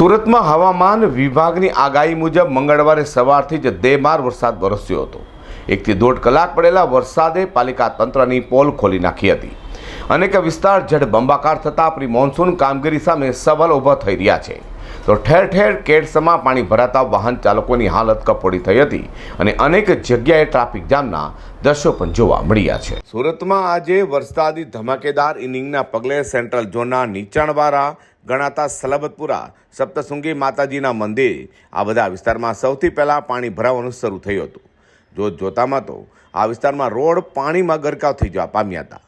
સુરતમાં હવામાન વિભાગની આગાહી મુજબ મંગળવારે સવારથી જ દેમાર વરસાદ વરસ્યો હતો. એકથી દોઢ કલાક પડેલા વરસાદે પાલિકા તંત્રની પોલ ખોલી નાખી હતી. અનેક વિસ્તાર જળબંબાકાર થતાં આપણી મોન્સૂન કામગીરી સામે સવાલ ઊભા થઈ રહ્યા છે. તો ઠેર ઠેર કેડસમાં પાણી ભરાતા વાહન ચાલકોની હાલત કફોડી થઈ હતી અને અનેક જગ્યાએ ટ્રાફિક જામના દ્રશ્યો પણ જોવા મળ્યા છે. સુરતમાં આજે વરસાદી ધમાકેદાર ઇનિંગના પગલે સેન્ટ્રલ ઝોનના નીચાણવાળા ગણાતા સલબતપુરા, સપ્તશૃંગી માતાજીના મંદિર, આ બધા વિસ્તારમાં સૌથી પહેલાં પાણી ભરાવાનું શરૂ થયું હતું. જોત જોતામાં તો આ વિસ્તારમાં રોડ પાણીમાં ગરકાવ થઈ જવા પામ્યા હતા.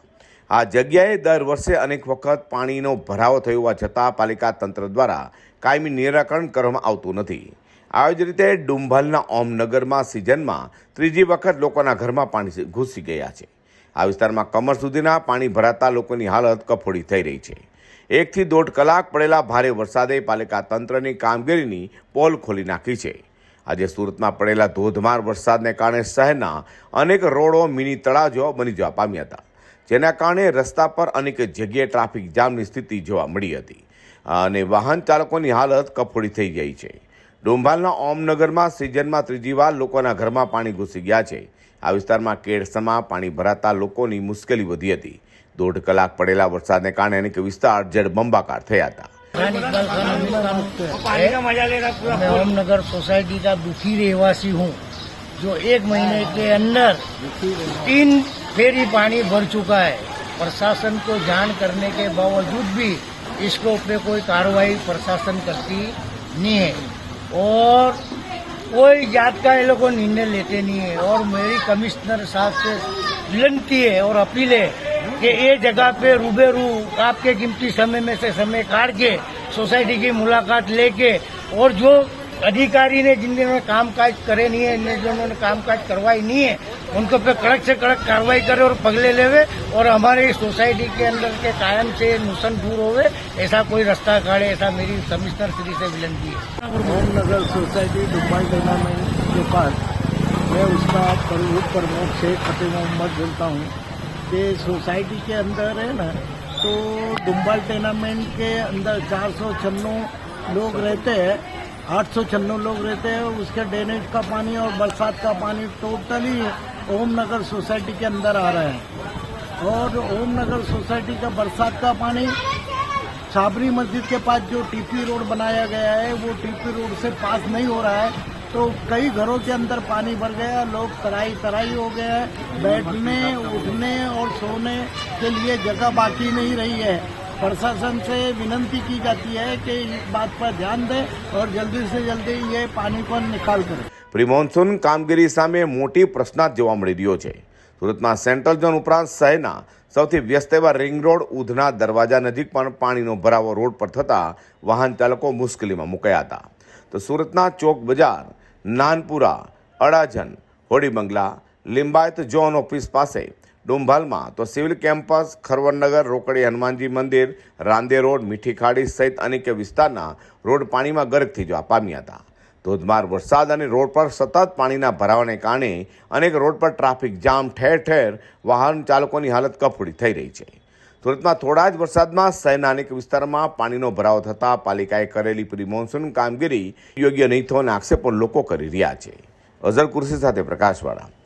આ જગ્યાએ દર વર્ષે અનેક વખત પાણીનો ભરાવો થયો હોવા છતાં પાલિકા તંત્ર દ્વારા કાયમી નિરાકરણ કરવામાં આવતું નથી. આવી જ રીતે ડુંભાલના ઓમનગરમાં સિઝનમાં ત્રીજી વખત લોકોના ઘરમાં પાણી ઘૂસી ગયા છે. આ વિસ્તારમાં કમર સુધીના પાણી ભરાતા લોકોની હાલત કફોડી થઈ રહી છે. એકથી દોઢ કલાક પડેલા ભારે વરસાદે પાલિકા તંત્રની કામગીરીની પોલ ખોલી નાખી છે. આજે સુરતમાં પડેલા ધોધમાર વરસાદને કારણે શહેરના અનેક રોડો મિની તળાવ જેવા બની જવા પામ્યા હતા. જેના કારણે રસ્તા પર અનેક જગ્યાએ ટ્રાફિક જામની સ્થિતિ જોવા મળી હતી. અને વાહન ચાલકોની હાલત કફોડી થઈ ગઈ છે. ડોંભાલના ઓમનગરમાં સિઝનમાં ત્રીજી વાર લોકોના ઘરમાં પાણી ઘૂસી ગયા છે. આ વિસ્તારમાં કેળસમાં પાણી ભરાતા લોકોની મુશ્કેલી વધી હતી. દોઢ કલાક પડેલા વરસાદને કારણે અનેક વિસ્તાર જળબંબાકાર થયા હતા. ઓમનગર સોસાયટી દુઃખી રહેવાસી હું. જો એક મહિને અંદર रहवासी हूँ फेरी पानी भर चुका है। प्रशासन को जान करने के बावजूद भी इसको पे कोई कार्रवाई प्रशासन करती नहीं है। और कोई जात का ये लोग निर्णय लेते नहीं है। और मेरी कमिश्नर साहब से विनती है और अपील है कि ये जगह पे रूबेरू आपके कीमती समय में से समय काट के सोसाइटी की मुलाकात लेके और जो अधिकारी ने जिन जिन्होंने काम काज करे नहीं है जिन- जिन्होंने काम काज करवाई नहीं है उनको पे कड़क से कड़क कार्रवाई करे और पगले लेवे और हमारे सोसाइटी के अंदर के कायम से नुकसान दूर होवे ऐसा कोई रास्ता काढ़े ऐसा मेरी कमिश्नर श्री से विनती है होमनगर सोसाइटी डुम्बाई टूर्नामेंट के पास मैं उसका प्रमुख प्रमुख शेख फतेह मोहम्मद बोलता हूँ कि सोसाइटी के अंदर है ना तो डुम्बाल टूर्नामेंट के अंदर चार सौ छन्नू लोग रहते हैं आठ सौ लोग रहते हैं, उसके ड्रेनेज का पानी और बरसात का पानी टोटली ओमनगर सोसाइटी के अंदर आ रहा है। और ओमनगर सोसाइटी का बरसात का पानी साबरी मस्जिद के पास जो टीपी रोड बनाया गया है, वो टीपी रोड से पास नहीं हो रहा है तो कई घरों के अंदर पानी भर गया, लोग तराई तराई हो गए हैं, बैठने, उठने और सोने के लिए जगह बाकी नहीं रही है। प्रशासन से विनती की जाती है कि इस बात पर ध्यान दें और जल्दी से जल्दी ये पानी को निकाल करें પ્રી મોન્સૂન કામગીરી સામે મોટી પ્રશ્નાર્થ જોવા મળી રહ્યો છે સુરતમાં સેન્ટ્રલ ઝોન ઉપરાંત શહેરના સૌથી વ્યસ્ત એવા રિંગ રોડ ઉધના દરવાજા નજીક પણ પાણીનો ભરાવો રોડ પર થતાં વાહન ચાલકો મુશ્કેલીમાં મુકાયા હતા તો સુરતના ચોક બજાર નાનપુરા અડાજન હોડી બંગલા લિંબાયત ઝોન ઓફિસ પાસે ડુંભાલમાં તો સિવિલ કેમ્પસ ખરવડનગર રોકડી હનુમાનજી મંદિર, રાંદે રોડ મીઠી ખાડી સહિત અનેક વિસ્તારના રોડ પાણીમાં ગરકથી જવા પામ્યા હતા. ધોધમાર વરસાદ અને રોડ પર સતત પાણીના ભરાવાને કારણે અનેક રોડ પર ટ્રાફિક જામ, ઠેર ઠેર વાહન ચાલકોની હાલત કફોડી થઈ રહી છે. સુરતમાં થોડા જ વરસાદમાં શહેરના અનેક વિસ્તારમાં પાણીનો ભરાવો થતાં પાલિકાએ કરેલી પ્રી મોન્સૂન કામગીરી યોગ્ય નહીં થવાના આક્ષેપો લોકો કરી રહ્યા છે. અઝર કુર્સી સાથે પ્રકાશવાળા.